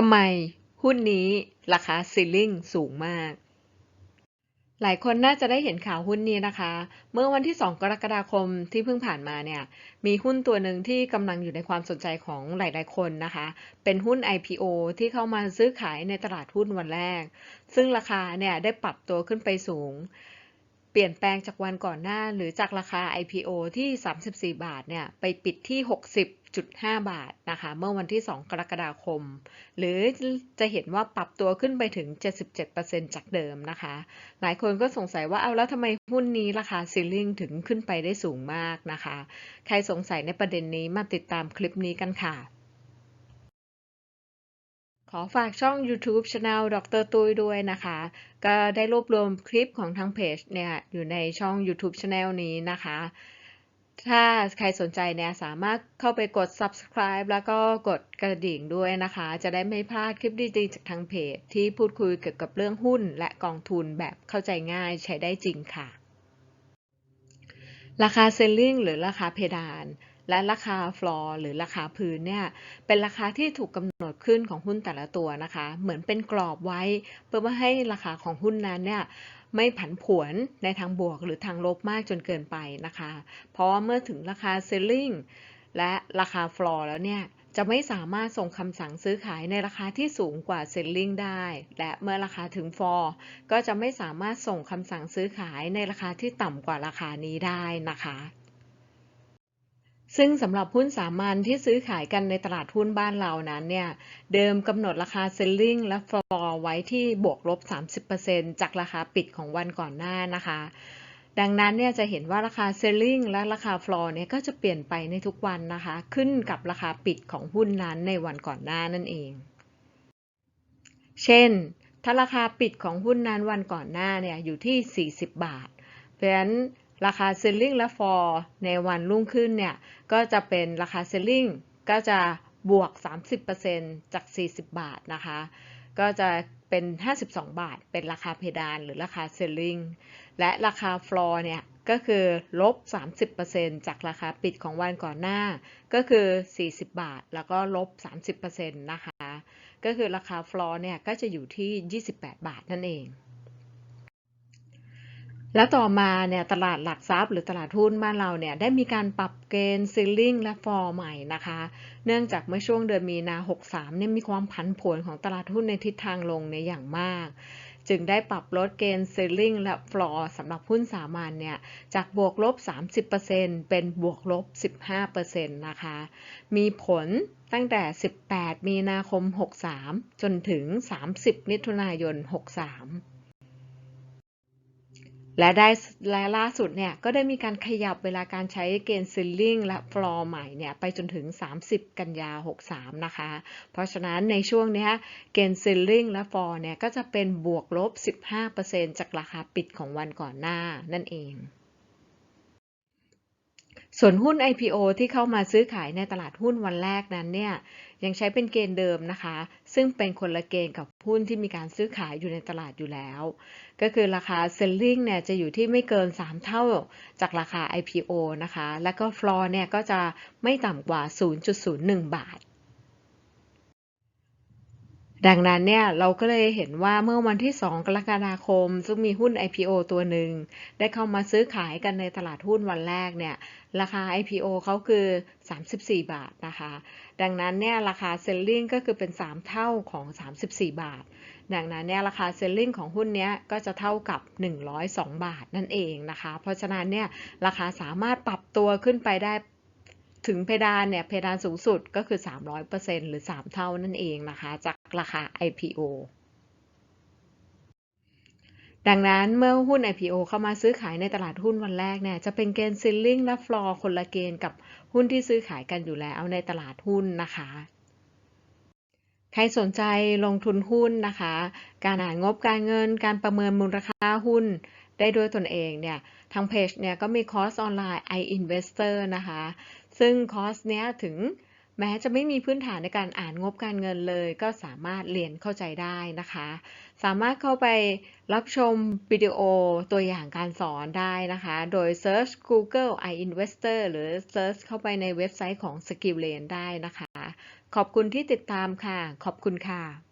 ทำไมหุ้นนี้ราคาซีลิงสูงมาก หลายคนน่าจะได้เห็นข่าวหุ้นนี้นะคะ เมื่อวันที่ 2 กรกฎาคมที่เพิ่งผ่านมาเนี่ย มีหุ้นตัวหนึ่งที่กำลังอยู่ในความสนใจของหลายๆคนนะคะ เป็นหุ้น IPO ที่เข้ามาซื้อขายในตลาดหุ้นวันแรก ซึ่งราคาเนี่ยได้ปรับตัวขึ้นไปสูง ปลี่ยนแปลงจากวันก่อนหน้าหรือจากราคา IPO ที่ 34 บาทเนี่ยไปปิดที่ 60.5 บาทนะคะเมื่อวันที่ 2 กรกฎาคม หรือจะเห็นว่าปรับตัวขึ้นไปถึง 77%จากเดิมนะคะ หลายคนก็สงสัยว่าเอาแล้วทำไมหุ้นนี้ราคาซีลิงถึงขึ้นไปได้สูงมากนะคะ ใครสงสัยในประเด็นนี้มาติดตามคลิปนี้กันค่ะ ขอฝากช่อง YouTube Channel ดรตุ้ยด้วยนะคะ ก็ได้รวบรวมคลิปของทางเพจเนี่ยอยู่ในช่อง YouTube Channel นี้นะคะ ถ้าใครสนใจเนี่ยสามารถเข้าไปกด subscribe แล้วก็กดกระดิ่งด้วยนะคะ จะได้ไม่พลาดคลิปดีๆจากทางเพจ ที่พูดคุยเกี่ยวกับเรื่องหุ้นและกองทุนแบบเข้าใจง่ายใช้ได้จริงค่ะ ราคาเซลลิงหรือราคาเพดาน และราคาฟลอร์หรือราคาพื้นเนี่ยเป็นราคาที่ถูกกำหนดขึ้นของหุ้นแต่ละตัวนะคะ เหมือนเป็นกรอบไว้ เพื่อไม่ให้ราคาของหุ้นนั้นเนี่ยไม่ผันผวนในทางบวกหรือทางลบมากจนเกินไปนะคะ เพราะว่าเมื่อถึงราคาเซลลิงและราคาฟลอร์แล้วเนี่ยจะไม่สามารถส่งคำสั่งซื้อขายในราคาที่สูงกว่าเซลลิงได้ และเมื่อราคาถึงฟอร์ก็จะไม่สามารถส่งคำสั่งซื้อขายในราคาที่ต่ำกว่าราคานี้ได้นะคะ ซึ่งสำหรับหุ้นสามัญที่ซื้อขายกันในตลาดหุ้นบ้านเรานั้นเนี่ย เดิมกำหนดราคาเซลลิงและฟลอร์ไว้ที่บวกลบ 30%จากราคาปิดของวันก่อนหน้านะคะ ดังนั้นเนี่ยจะเห็นว่าราคาเซลลิงและราคาฟลอร์เนี่ยก็จะเปลี่ยนไปในทุกวันนะคะ ขึ้นกับราคาปิดของหุ้นนั้นในวันก่อนหน้านั่นเอง เช่น ถ้าราคาปิดของหุ้นนั้นวันก่อนหน้าเนี่ยอยู่ที่ 40 บาท เพราะฉะนั้น ราคาเซลลิงและฟอร์ในวันรุ่งขึ้นเนี่ย ก็จะเป็นราคาเซลลิงก็จะบวก 30%จาก 40 บาทนะคะ ก็จะเป็น 52 บาท เป็นราคาเพดานหรือราคาเซลลิงและราคาฟลอร์เนี่ย ก็คือลบ 30%จากราคาปิดของวันก่อนหน้า ก็คือ 40 บาท แล้วก็ลบ 30%นะคะ ก็คือราคาฟลอร์เนี่ย ก็จะอยู่ที่ 28 บาทนั่นเอง และต่อมาเนี่ยตลาดหลักทรัพย์ หรือตลาดหุ้นบ้านเราเนี่ยได้มีการปรับเกณฑ์ซีลิงและฟอร์ใหม่นะคะ เนื่องจากเมื่อช่วงเดือนมีนา 63เนี่ยมีความผันผวนของตลาดหุ้นในทิศทางลงในอย่างมาก จึงได้ปรับลดเกณฑ์ซีลิงและฟลอร์สำหรับหุ้นสามัญเนี่ยจากบวกลบ 30%เป็นบวกลบ 15%นะคะ มีผลตั้งแต่ 18 มีนาคม 63 จนถึง 30 มิถุนายน 63 และได้และล่าสุดเนี่ยก็ได้มีการขยับเวลาการใช้เกณฑ์ซิลลิงและฟลอร์ใหม่เนี่ยไปจนถึง 30 กันยา 63 นะคะ เพราะฉะนั้นในช่วงนี้เกณฑ์ซิลลิงและฟลอร์เนี่ยก็จะเป็นบวกลบ 15%จากราคาปิดของวันก่อนหน้านั่นเอง ส่วนหุ้น IPO ที่เข้ามาซื้อขายในตลาดหุ้นวันแรกนั้นเนี่ยยังใช้เป็นเกณฑ์เดิมนะคะ ซึ่งเป็นคนละเกณฑ์กับหุ้นที่มีการซื้อขายอยู่ในตลาดอยู่แล้ว ก็คือราคา selling เนี่ยจะอยู่ที่ไม่เกิน 3 เท่าจากราคา IPO นะคะ แล้วก็ floor เนี่ยก็จะไม่ต่ำกว่า 0.01 บาท ดังนั้นเนี่ยเราก็เลยเห็นว่าเมื่อวันที่ 2 กรกฎาคม ซึ่งมีหุ้น IPO ตัวหนึ่ง ได้เข้ามาซื้อขายกันในตลาดหุ้นวันแรกเนี่ย ราคา IPO เขาคือ 34 บาทนะคะ ดังนั้นเนี่ยราคา selling ก็คือเป็น 3 เท่าของ 34 บาท ดังนั้นเนี่ยราคา selling ของหุ้นนี้ก็จะเท่ากับ 102 บาทนั่นเองนะคะ เพราะฉะนั้นเนี่ยราคาสามารถปรับตัวขึ้นไปได้ ถึงเพดานเนี่ยเพดานสูงสุดก็คือ 300%หรือ 3 เท่านั่นเองนะคะ จากราคา IPO ดังนั้นเมื่อหุ้น IPO เข้ามาซื้อขายในตลาดหุ้นวันแรกเนี่ยจะเป็นเกณฑ์ซิลลิงและฟลอร์คนละเกณฑ์กับหุ้นที่ซื้อขายกันอยู่แล้วในตลาดหุ้นนะคะ ใครสนใจลงทุนหุ้นนะคะ การอ่านงบการเงิน การประเมินมูลค่าหุ้นได้ด้วยตนเองเนี่ยทางเพจเนี่ยก็มีคอร์สออนไลน์ iInvestor นะคะ ซึ่งคอร์สเนี้ยถึงแม้จะไม่มีพื้นฐานในการอ่านงบการเงินเลย ก็สามารถเรียนเข้าใจได้นะคะ สามารถเข้าไปรับชมวิดีโอตัวอย่างการสอนได้นะคะ โดย Search Google iInvestor หรือ Search เข้าไปในเว็บไซต์ของ Skill l a n ได้นะคะ ขอบคุณที่ติดตามค่ะ ขอบคุณค่ะ